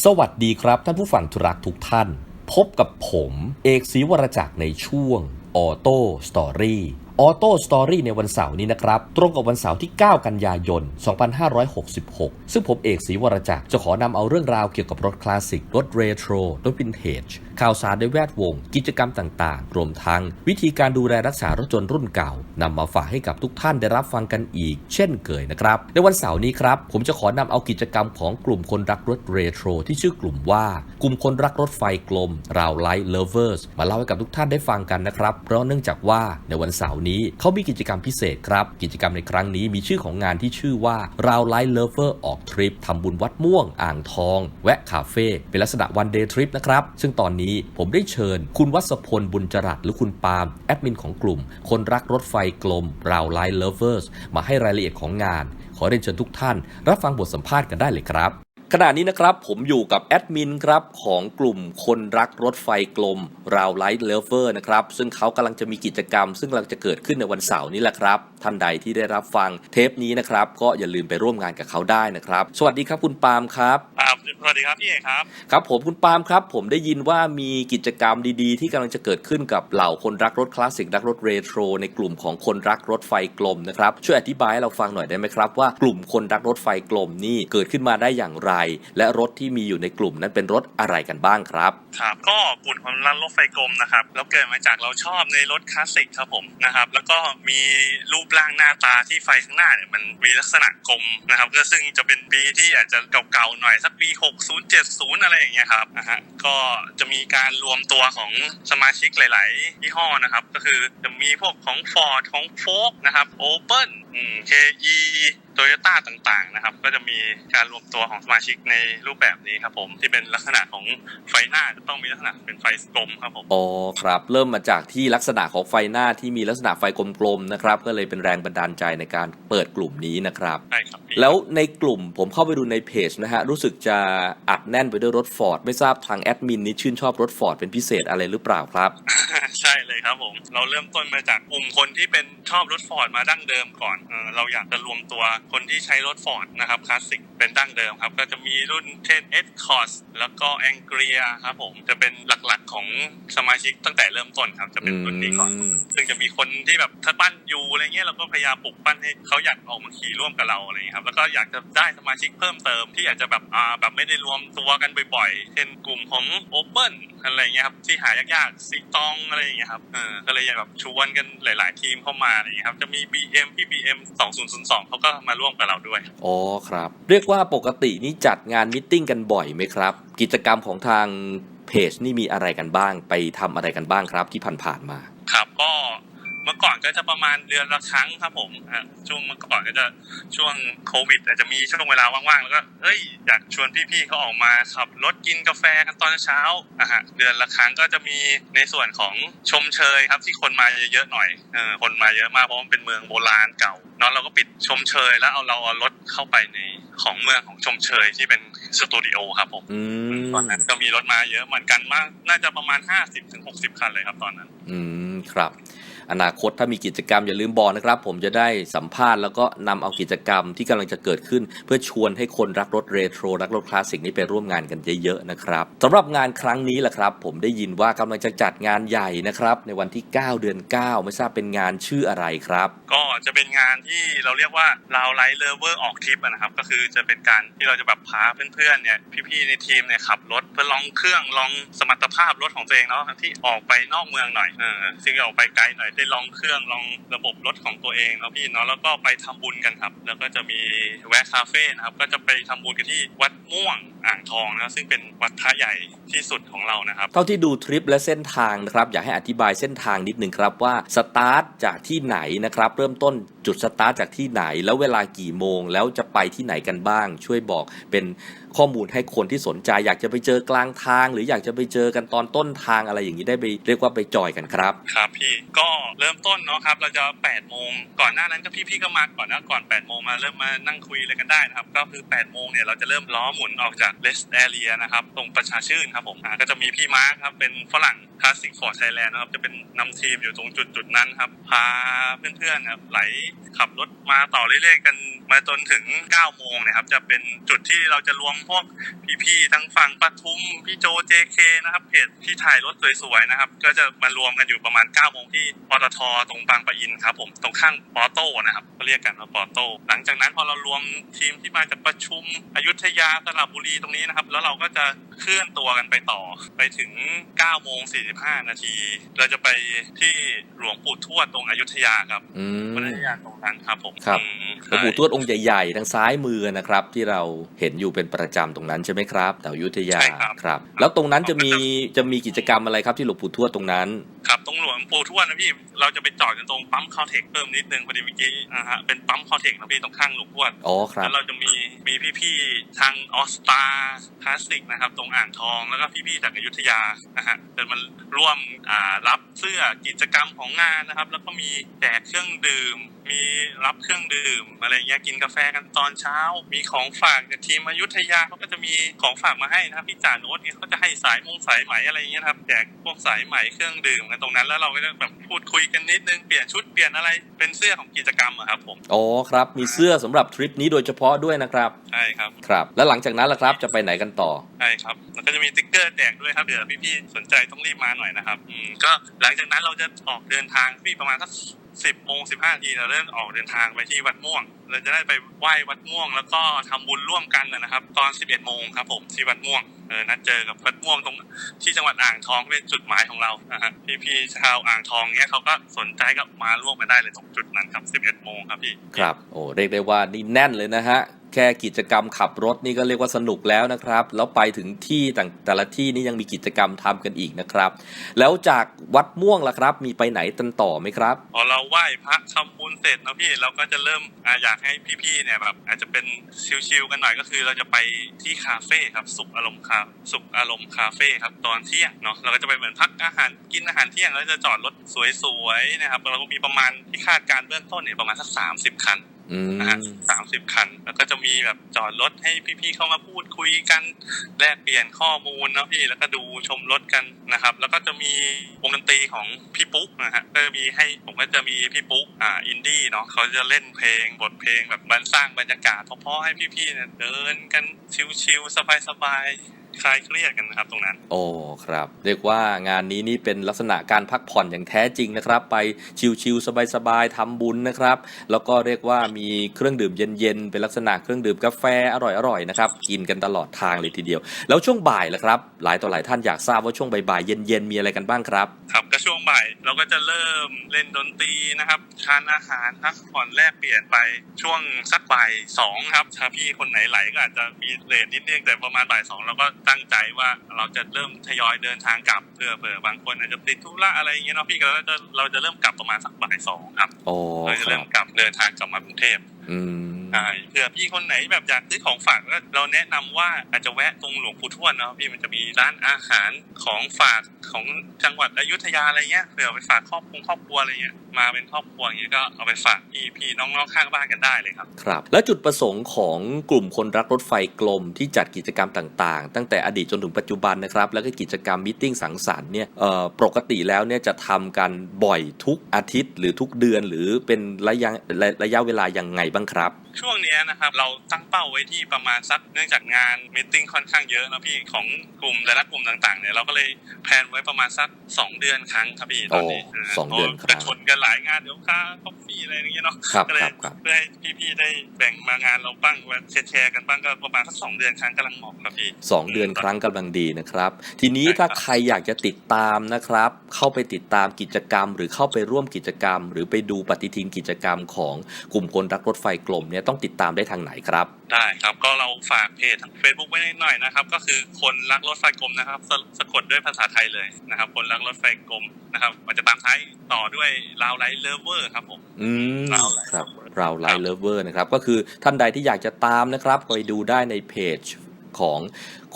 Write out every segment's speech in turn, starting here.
สวัสดีครับท่านผู้ฟังทุรักทุกท่าน พบกับผมเอกศรีวรจักรในช่วงออโต้สตอรี่ออโต้สตอรี่ในวันเสาร์นี้นะครับ ตรงกับวันเสาร์ที่ 9 กันยายน 2566 ซึ่งผมเอกศรีวรจักรจะขอนำเอาเรื่องราวเกี่ยวกับรถคลาสสิก รถเรโทร รถวินเทจข่าวสารในแวดวง กิจกรรมต่างๆ รวมทั้ง วิธีการดูแลรักษารถยนต์รุ่นเก่านำมาฝากให้กับทุกท่านได้รับฟังกันอีก เช่นเคยนะครับ ในวันเสาร์นี้ครับ ผมจะขอนำเอากิจกรรมของกลุ่มคนรักรถเรโทร ที่ชื่อกลุ่มว่า กลุ่มคนรักรถไฟกลมราวไลท์เลเวอร์สมาเล่าให้กับทุกท่านได้ฟังกันนะครับ เพราะเนื่องจากว่าในวันเสาร์นี้เขามีกิจกรรมพิเศษครับ กิจกรรมในครั้งนี้มีชื่อของงานที่ชื่อว่าราวไลท์เลเวอร์ออกทริปทำบุญวัดม่วง อ่างทอง แวะคาเฟ่เป็นลักษณะวันเดย์ทริปนะครับซึ่งตอนนี้ผมได้เชิญ คุณวัศพลบุญจรัตหรือคุณปาล์มแอดมินของกลุ่ม คนรักรถไฟกลมราวไลท์เลเวอร์สมาให้รายละเอียดของงาน ขอเรียนเชิญทุกท่าน รับฟังบทสัมภาษณ์กันได้เลยครับ ขณะนี้นะครับผมอยู่กับแอดมินครับของกลุ่มคนรักรถไฟกลมราวไลท์เลเวอร์นะครับซึ่งเขากำลังจะมีกิจกรรม ซึ่งกำลังจะเกิดขึ้นในวันเสาร์นี้แหละครับ ท่านใดที่ได้รับฟังเทปนี้นะครับ ก็อย่าลืมไปร่วมงานกับเขาได้นะครับ สวัสดีครับคุณปาล์มครับครับสวัสดีครับพี่เอกครับครับผมคุณปาล์มครับ ผมได้ยินว่ามีกิจกรรมดีๆ ที่กำลังจะเกิดขึ้นกับเหล่าคนรักรถคลาสสิกรักรถเรโทรในกลุ่มของคนรักรถไฟกลมนะครับช่วยอธิบายให้เราฟังหน่อยได้ไหมครับว่ากลุ่มคนรักรถไฟกลมนี่เกิดขึ้นมาได้อย่างไรและรถที่มีอยู่ในกลุ่มนั้นเป็นรถอะไรกันบ้างครับครับก็กลุ่มความรักรถไฟกลมนะครับแล้วเกิดมาจากเราชอบในรถคลาสสิกครับผมนะครับ แล้วก็มีรูปร่างหน้าตาที่ไฟข้างหน้าเนี่ยมันมีลักษณะกลมนะครับ ก็ซึ่งจะเป็นปีที่อาจจะเก่าๆหน่อยสักปี 60 70 อะไรอย่างเงี้ยครับนะฮะก็จะมีการรวมตัวของสมาชิกหลาย ๆ ยี่ห้อนะครับ ก็คือจะมีพวกของ Ford ของ f o r d นะครับ Opel อืม KE โตโยต้าต่าง ๆ นะครับ ก็จะมีการรวมตัวของสมาชิกในรูปแบบนี้ครับผมที่เป็นลักษณะของไฟหน้าจะต้องมีลักษณะเป็นไฟกลมครับผมอ๋อครับ เริ่มมาจากที่ลักษณะของไฟหน้าที่มีลักษณะไฟกลมๆนะครับ ก็เลยเป็นแรงบันดาลใจในการเปิดกลุ่มนี้นะครับใช่ครับพี่แล้วในกลุ่มผมเข้าไปดูในเพจนะฮะรู้สึกจะอัดแน่นไปด้วยรถฟอร์ดไม่ทราบทางแอดมินนี่ชื่นชอบรถฟอร์ดเป็นพิเศษอะไรหรือเปล่าครับ ใช่เลยครับผมเราเริ่มต้นมาจากกลุ่มคนที่เป็นชอบรถฟอร์ดมาดั้งเดิมก่อนเออเราอยากจะรวมตัวคนที่ใช้รถฟอร์ดนะครับคลาสสิกเป็นดั้งเดิมครับก็จะมีรุ่นเทนเอสคอสแล้วก็แองเกรียครับผมจะเป็นหลักๆของสมาชิกตั้งแต่เริ่มต้นครับ จะเป็นรุ่นนี้ก่อนอืมซึ่งจะมีคนที่แบบถ้าปั้นอยู่อะไรเงี้ยเราก็พยายามปลุกปั้นให้เขาอยากออกมาขี่ร่วมกับเราอะไรเงี้ยครับแล้วก็อยากจะได้สมาชิกเพิ่มเติมที่อาจจะแบบอ่าแบบไม่ได้รวมตัวกันบ่อยๆเช่นกลุ่มของโอเปิลอะไรเงี้ยครับที่หายากๆสีตองอะไรอย่างเงี้ยครับเออก็เลยอยากแบบชวนกันหลาย ๆ ทีมเข้ามาอะไรเงี้ยครับจะมี BM พี่ BM 2002เขาก็มาร่วมกับเราด้วยอ๋อครับ เรียกว่าปกตินี่จัดงานมิ팅กันบ่อยไหมครับ กิจกรรมของทางเพจนี่มีอะไรกันบ้าง ไปทำอะไรกันบ้างครับที่ผ่านๆมา ครับก็ เมื่อก่อนก็จะประมาณเดือนละครั้งครับผมอะช่วงเมื่อก่อนก็จะช่วงโควิดอาจจะมีช่วงเวลาว่างๆ แล้วก็เอ้ยอยากชวนพี่ๆเขาออกมาขับรถกินกาแฟกันตอนเช้าอะฮะเดือนละครั้งก็จะมีในส่วนของชมเชยครับที่คนมาเยอะๆหน่อยเออคนมาเยอะมากเพราะมันเป็นเมืองโบราณเก่าเนาะเราก็ปิดชมเชยแล้วเอาเราเอารถเข้าไปในของเมืองของชมเชยที่เป็นสตูดิโอครับผมอืมตอนนั้นก็มีรถมาเยอะเหมือนกันมาก น่าจะประมาณ50-60คันเลยครับตอนนั้น อืมครับ อนาคตถ้ามีกิจกรรมอย่าลืมบอกนะครับ ผมจะได้สัมภาษณ์แล้วก็นำเอากิจกรรมที่กำลังจะเกิดขึ้น เพื่อชวนให้คนรักรถเรโทรรักรถคลาสสิกนี้ไปร่วมงานกันเยอะๆนะครับสำหรับงานครั้งนี้แหละครับ ผมได้ยินว่ากำลังจะจัดงานใหญ่นะครับในวันที่ 9 เดือน 9 ไม่ทราบเป็นงานชื่ออะไรครับ ก็จะเป็นงานที่เราเรียกว่าเราไลท์เลเวอร์ออกทริปนะครับ ก็คือจะเป็นการที่เราจะแบบพาเพื่อนๆเนี่ยพี่ๆในทีมเนี่ยขับรถเพื่อลองเครื่องลองสมรรถภาพรถของตัวเองเนาะที่ออกไปนอกเมืองหน่อยเออซึ่งออกไปไกลหน่อยได้ลองเครื่องลองระบบรถของตัวเองเนาะพี่เนาะแล้วก็ไปทำบุญกันครับ แล้วก็จะมีแวะคาเฟ่นะครับก็จะไปทำบุญกันที่วัดม่วง อ่างทองนะซึ่งเป็นวัดพระใหญ่ที่สุดของเรานะครับ เท่าที่ดูทริปและเส้นทางนะครับ อยากให้อธิบายเส้นทางนิดนึงครับว่าสตาร์ทจากที่ไหนนะครับ เริ่มต้นจุดสตาร์ทจากที่ไหน แล้วเวลากี่โมง แล้วจะไปที่ไหนกันบ้าง ช่วยบอกเป็น ข้อมูลให้คนที่สนใจ อยากจะไปเจอกลางทาง หรืออยากจะไปเจอกันตอนต้นทางอะไรอย่างนี้ได้ไปเรียกว่าไปจอยกันครับ ครับพี่ก็เริ่มต้นเนาะครับเราจะ8โมงก่อนหน้านั้นก็พี่ๆก็มาก่อนนะก่อน8โมงมาเริ่มมานั่งคุยอะไรกันได้นะครับก็คือ8โมงเนี่ยเราจะเริ่มล้อหมุนออกจากเลสแอเรียนะครับตรงประชาชื่นครับผมก็จะมีพี่มาร์คครับเป็นฝรั่งคลาสสิกฟอร์ดไทยแลนด์นะครับจะเป็นนำทีมอยู่ตรงจุดจุดนั้นครับพาเพื่อนๆครับไหลขับรถมาต่อเรื่อยๆกันมาจนถึง9โมงเนะครับจะเป็นจุดที่เราจะรวมพวกพี่ๆทั้งฝั่งปทุมพี่โจ JK นะครับเพจที่ถ่ายรถสวยๆนะครับ ก็จะมารวมกันอยู่ประมาณ9โมงที่ปตทตรงบางปะอินครับผมตรงข้างปอโต้นะครับก็เรียกกันว่าปอโต้หลังจากนั้นพอเรารวมทีมที่มาจากประชุมอยุธยาสระบุรีตรงนี้นะครับ แล้วเราก็จะเคลื่อนตัวกันไปต่อไปถึง9โมง45นาทีเราจะไปที่หลวงปู่ทวดตรงอยุธยาครับอืมอยุธยาตรงนั้นครับผมครับอืมหลวงปู่ทวดองค์ใหญ่ๆทางซ้ายมือนะครับ ที่เราเห็นอยู่เป็นประจำตรงนั้นใช่ไหมครับแถวอยุธยาใช่ครับครับ แล้วตรงนั้นจะมีจะมีกิจกรรมอะไรครับที่หลวงปู่ทวดตรงนั้นครับต รงหลวงปู่ทวดนะพี่ เราจะไปจอดกันตรงปั๊มคาเทคเพิ่มนิดนึงพอดีเมื่อกี้อ่าฮะเป็นปั๊มคาเทคนะพี่ตรงข้างหลวงทวดอ๋อครับแล้วเราจะมีมีพี่ๆทางออสตาคลาสสิกนะครับ ตรงอ่างทองแล้วก็พี่ๆจากอยุธยานะฮะจะมาร่วมอ่ารับเสื้อกิจกรรมของงานนะครับ แล้วก็มีแจกเครื่องดื่มมีรับเครื่องดื่มอะไรเงี้ยกินกาแฟกันตอนเช้า มีของฝากจากทีมอยุธยาเขาก็จะมีของฝากมาให้นะครับพี่จ่าโน้ตเนี่ยเขาจะให้สายมงสายไหมอะไรเงี้ยนะครับแจกพวกสายไหมเครื่องดื่มกันตรงนั้นแล้วเราก็จะแบบพูดคุยกันนิดนึงเปลี่ยนชุดเปลี่ยนอะไรเป็นเสื้อของกิจกรรมอะครับผมอ๋อครับ มีเสื้อสำหรับทริปนี้โดยเฉพาะด้วยนะครับใช่ครับครับ แล้วหลังจากนั้นล่ะครับจะไปไหนกันต่อใช่ครับแล้วก็จะมีสติ๊กเกอร์แจกด้วยครับเดี๋ยวพี่ๆสนใจต้องรีบมาหน่อยนะครับอืมก็หลังจากนั้นเราจะออกเดินทางพี่ประมาณสักสิบโมงสิบห้าทีเราเริ่มออกเดินทางไปที่วัดม่วง เราจะได้ไปไหว้วัดม่วง แล้วก็ทำบุญร่วมกันนะครับ ตอน 11 โมงครับผมที่วัดม่วงเออนัดเจอกับวัดม่วงตรงที่จังหวัดอ่างทองเป็นจุดหมายของเรานะฮะพี่ๆชาวอ่างทองเนี้ยเขาก็สนใจก็มาร่วมกันได้เลยตรงจุดนั้นครับ 11 โมงครับพี่ครับโอ้เรียกได้ว่านี่แน่นเลยนะฮะ แค่กิจกรรมขับรถนี่ก็เรียกว่าสนุกแล้วนะครับ แล้วไปถึงที่ต่างแต่ละที่นี่ยังมีกิจกรรมทำกันอีกนะครับ แล้วจากวัดม่วงล่ะครับ มีไปไหนกันต่อไหมครับพอเราไหว้พระทำบุญเสร็จนะพี่เราก็จะเริ่มออยากให้พี่ๆเนี่ยแบบอาจจะเป็นชิลๆกันหน่อยก็คือ เราจะไปที่คาเฟ่ครับสุขอารมณ์คาสุขอารมณ์คาเฟ่ครับตอนเที่ยงเนาะเราก็จะไปเหมือนพักอาหารกินอาหารเที่ยงแล้วจะจอดรถสวยๆนะครับเราก็มีประมาณที่คาดการเบื้องต้นเนี่ยประมาณสักสามสิบคัน นะฮะสามสิบคัน แล้วก็จะมีแบบจอดรถให้พี่ๆเข้ามาพูดคุยกันแลกเปลี่ยนข้อมูลเนาะพี่แล้วก็ดูชมรถกันนะครับ แล้วก็จะมีวงดนตรีของพี่ปุ๊กนะฮะก็จะมีให้ผมก็จะมีพี่ปุ๊กอ่าอินดี้เนาะเขาจะเล่นเพลงบทเพลงแบบบันสร้างบรรยากาศเพราะๆให้พี่ๆเนี่ยเดินกันชิลๆสบายๆ คลายเครียดกันนะครับตรงนั้น โอ้ครับ เรียกว่างานนี้นี่เป็นลักษณะการพักผ่อนอย่างแท้จริงนะครับ ไปชิลๆสบายๆทำบุญนะครับ แล้วก็เรียกว่ามีเครื่องดื่มเย็นๆเป็นลักษณะเครื่องดื่มกาแฟอร่อยๆนะครับกินกันตลอดทางเลยทีเดียว แล้วช่วงบ่ายล่ะครับ หลายต่อหลายท่านอยากทราบว่าช่วงบ่ายๆเย็นๆมีอะไรกันบ้างครับครับก็ช่วงบ่ายเราก็จะเริ่มเล่นดนตรีนะครับทานอาหารพักผ่อนแลกเปลี่ยนไปช่วงสักบ่ายสองครับถ้าพี่คนไหนไหลก็อาจจะมีเลทนิดนึงแต่ประมาณบ่ายสองเราก็ตั้งใจว่าเราจะเริ่มทยอยเดินทางกลับเพื่อเผื่อบางคนอาจจะติดธุระอะไรอย่างเงี้ยเนาะพี่ก็เราจะเราจะเริ่มกลับประมาณสักบ่ายสองครับโอ้เราจะคเริ่รัมบกลับเดินทางกลับมากรุงเทพอืมใช่เผื่อพี่คนไหนแบบอยากซื้อของฝากก็เราแนะนำว่าอาจจะแวะตรงหลวงปู่ทวดเนาะพี่มันจะมีร้านอาหารของฝากของจังหวัดอยุธยาอะไรเงี้ยเผื่อเอาไปฝากครอบครัวครอบครัวอะไรเงี้ยมาเป็นครอบครัวอย่างเงี้ยก็เอาไปฝากพี่พี่น้องๆข้างบ้านกันได้เลยครับครับ และจุดประสงค์ของกลุ่มคนรักรถไฟกลมที่จัดกิจกรรมต่างๆ ตั้งแต่อดีตจนถึงปัจจุบันนะครับแล้วก็กิจกรรมมิ팅สังสรรค์เนี่ยเอ่อปกติแล้วเนี่ยจะทำกันบ่อยทุกอาทิตย์ หรือทุกเดือนหรือเป็นระยะระระยะเวลายังไงบ้างครับ ช่วงเนี้ยนะครับเราตั้งเป้าไว้ที่ประมาณสักเนื่องจากงานมิ팅ค่อนข้างเยอะนะพี่ของกลุ่มแต่ละกลุ่มต่างๆเนี่ยเราก็เลยแพลนไว้ประมาณสักสองเดือนครั้งครับพี่ตอนนี้โอ้สองเดือนครั้งก็ชนกันหลายงานเดี๋ยวค่าคอฟฟี่อะไรอย่างเงี้ยเนาะครับก็เลคยรับครับเพื่อให้พี่ๆได้แบ่งมางานเราบ้างว่าแชร์ๆกันบ้างก็ประมาณสักสองเดือนครั้งกำลังเหมาะครับพี่สองเดือนครั้งกำลังดีนะครับ ทีนี้ใช่ครับถ้าใครอยากจะติดตามนะครับ เข้าไปติดตามกิจกรรม หรือเข้าไปร่วมกิจกรรม หรือไปดูปฏิทินกิจกรรมของกลุ่มคนรักรถไฟกลมเนี่ยต้องติดตามได้ทางไหนครับ ได้ครับก็เราฝากเพจทาง Facebook ไว้หน่อยนะครับ ก็คือคนรักรถไฟกลมนะครับสะสะกดด้วยภาษาไทยเลยนะครับ คนรักรถไฟกลมนะครับมันจะตามท้ายต่อด้วยลาวไลท์เลเวอร์ครับผมอืมเราไลฟ์ครับ Lover เราไลฟ์เลเวอร์นะครับ ก็คือท่านใดที่อยากจะตามนะครับไปดูได้ในเพจของ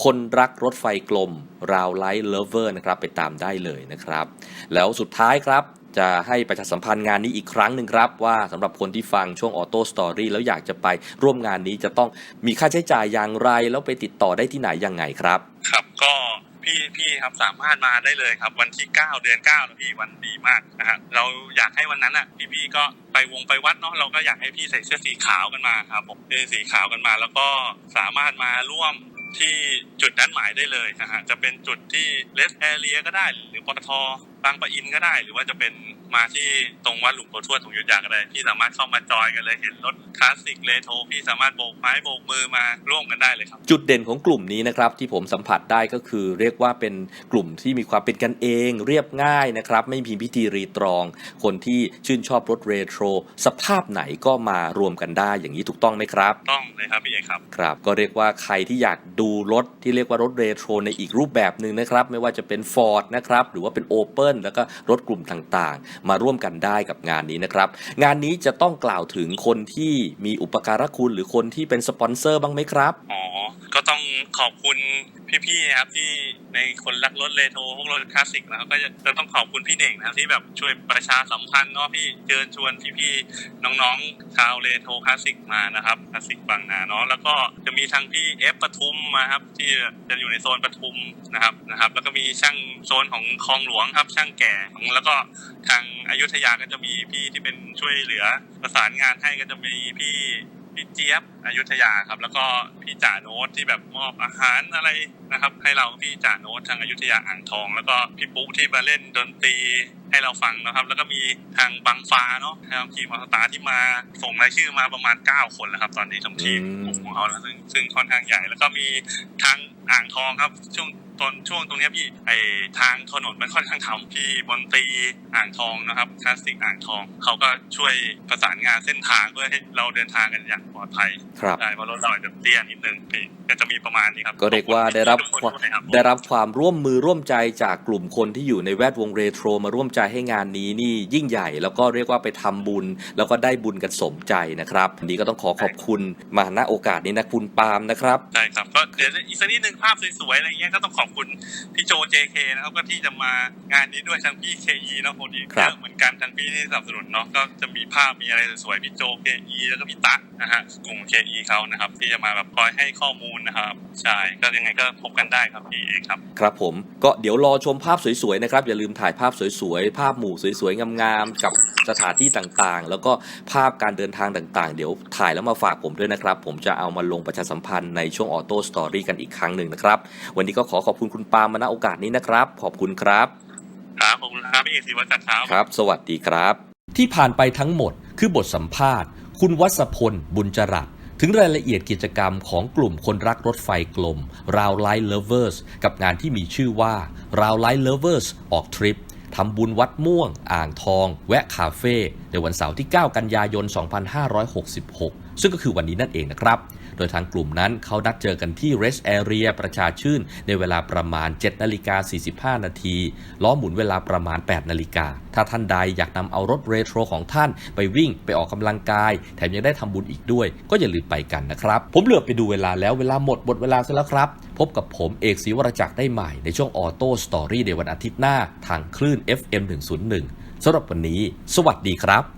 คนรักรถไฟกลมราวไลท์เลเวอร์นะครับ ไปตามได้เลยนะครับ แล้วสุดท้ายครับ จะให้ประชาสัมพันธ์งานนี้อีกครั้งหนึ่งครับ ว่าสำหรับคนที่ฟังช่วงออโต้สตอรี่แล้วอยากจะไปร่วมงานนี้จะต้องมีค่าใช้จ่ายอย่างไร แล้วไปติดต่อได้ที่ไหนยังไงครับ ครับก็พี่พี่ครับสามารถมาได้เลยครับ วันที่ 9 เดือน9นะพี่วันดีมากนะฮะเราอยากให้วันนั้นอะพี่พี่ก็ไปวงไปวัดเนาะเราก็อยากให้พี่ใส่เสื้อสีขาวกันมาครับผมเสื้อสีขาวกันมา แล้วก็สามารถมาร่วมที่จุดนั้นหมายได้เลยนะฮะจะเป็นจุดที่เลสแอเรียก็ได้ หรือปตทบางปะอินก็ได้ หรือว่าจะเป็นมาที่ตรงวัดหลวงปู่ทวดตรงอยุทธยาก็ได้พี่สามารถเข้ามาจอยกันเลยเห็นรถคลาสสิกเลโทพี่สามารถโบกไม้โบกมือมาร่วมกันได้เลยครับ จุดเด่นของกลุ่มนี้นะครับที่ผมสัมผัสได้ก็คือ เรียกว่าเป็นกลุ่มที่มีความเป็นกันเอง เรียบง่ายนะครับ ไม่มีพิธีรีตรอง คนที่ชื่นชอบรถเรโทร สภาพไหนก็มารวมกันได้อย่างนี้ถูกต้องไหมครับ ต้องเลยครับพี่เอกครับครับ ก็เรียกว่าใครที่อยากดูรถที่เรียกว่ารถเรโทรในอีกรูปแบบหนึ่งนะครับ ไม่ว่าจะเป็น Ford นะครับหรือว่าเป็น Open แล้วก็รถกลุ่มต่างๆ มาร่วมกันได้กับงานนี้นะครับ งานนี้จะต้องกล่าวถึงคนที่มีอุปการะคุณหรือคนที่เป็นสปอนเซอร์บ้างไหมครับอ๋อก็ต้องขอบคุณพี่ๆนะครับที่ในคนรักรถเลโทพวกรถคลาสสิกนะครับก็จะต้องขอบคุณพี่เน่งนะครับที่แบบช่วยประชาสัมพันธ์เนาะพี่เชิญชวนพี่ๆน้องๆชาวเลโทรคลาสสิกมานะครับคลาสสิกบางนาเนาะแล้วก็จะมีทางพี่เอฟปทุมมาครับที่จะอยู่ในโซนปทุมนะครับนะครับ แล้วก็มีช่างโซนของคลองหลวงครับช่างแก่แล้วก็ทางอยุธยาก็จะมีพี่ที่เป็นช่วยเหลือประสานงานให้ก็จะมีพี่พี่เจี๊ยบอยุธยาครับ แล้วก็พี่จ่าโน้ตที่แบบมอบอาหารอะไรนะครับ ให้เราพี่จ่าโน้ตทางอยุธยาอ่างทอง แล้วก็พี่ปุ๊ที่มาเล่นดนตรีให้เราฟังนะครับ แล้วก็มีทางบังฟ้าเนาะทางทีมออสตาที่มาส่งรายชื่อมาประมาณ 9 คนแล้วครับ ตอนนี้ทำทีมอืมของเขาแล้วซึ่งซึ่งค่อนข้างใหญ่ แล้วก็มีทางอ่างทองครับช่วง ตอนช่วงตรงเนี้ยพี่ไอทางถนนมันค่อนข้างทำพี่มนตรีอ่างทองนะครับคลาสสิกอ่างทองเขาก็ช่วยประสานงานเส้นทางเพื่อให้เราเดินทางกันอย่างปลอดภัยครับใช่เพราะรถเราอาจจะเตี้ยนิดนึงพี่ก็จะมีประมาณนี้ครับก็เรียกว่าได้รับขอณความทุกนด้วยครับได้รับความร่วมมือร่วมใจจากกลุ่มคนที่อยู่ในแวดวงเรโทรมาร่วมใจให้งานนี้นี่ยิ่งใหญ่ แล้วก็เรียกว่าไปทำบุญ แล้วก็ได้บุญกันสมใจนะครับวันนี้ก็ต้องขอขอบคุณมาณโอกาสนี้นะคุณปาล์มนะครับใช่ครับก็เดี๋ยวอีกสักนิดนึงภาพสวยๆอะไรเงี้ยก็ต้องขอบคุณพี่โจ JK นะครับก็ที่จะมางานนี้ด้วยทางพี่ KE เนาะคนอีกครับเยอะเหมือนกันทางพี่ที่สนับสนุนเนาะก็จะมีภาพมีอะไรสวยๆพี่โจ KE แล้วก็พี่ตั๊กนะฮะกลุ่ม KE เขานะครับ ที่จะมาแบบคอยให้ข้อมูลนะครับใช่ก็ยังไงก็พบกันได้ครับพี่เอกครับ ครับผมก็เดี๋ยวรอชมภาพสวยๆนะครับอย่าลืมถ่ายภาพสวยๆภาพหมู่สวยๆงามๆกับ สถานที่ต่างๆ แล้วก็ภาพการเดินทางต่างๆ เดี๋ยวถ่ายแล้วมาฝากผมด้วยนะครับ ผมจะเอามาลงประชาสัมพันธ์ในช่วงออโต้สตอรี่กันอีกครั้งหนึ่งนะครับ วันนี้ก็ขอขอบคุณคุณปาล์มมาณโอกาสนี้นะครับ ขอบคุณครับ ครับขอบคุณครับพี่เอกศิวัตรจัดเช้าครับ สวัสดีครับ ที่ผ่านไปทั้งหมดคือบทสัมภาษณ์ คุณวัศพลบุญจรัสถึงรายละเอียดกิจกรรมของกลุ่มคนรักรถไฟกลม r o u Light Lovers กับงานที่มีชื่อว่า r o u Light Lovers ออกทริป ทำบุญวัดม่วง อ่างทอง แวะคาเฟ่ในวันเสาร์ที่ 9 กันยายน 2566 ซึ่งก็คือวันนี้นั่นเองนะครับ โดยทางกลุ่มนั้นเขานัดเจอกันที่ Rest Area ประชาชื่น ในเวลาประมาณ 7นาฬิกา45 นาทีล้อหมุนเวลาประมาณ 8นาฬิกา ถ้าท่านใดอยากนำเอารถเรโทรของท่าน ไปวิ่งไปออกกำลังกาย แถมยังได้ทำบุญอีกด้วย ก็อย่าลืมไปกันนะครับ ผมเหลือไปดูเวลาแล้วเวลาหมดหมดเวลาซะแล้วครับ พบกับผมเอกศรีวรจักรได้ใหม่ในช่วงออโต้สตอรี่ในวันอาทิตย์หน้าทางคลื่น FM 101สำหรับวันนี้ สวัสดีครับ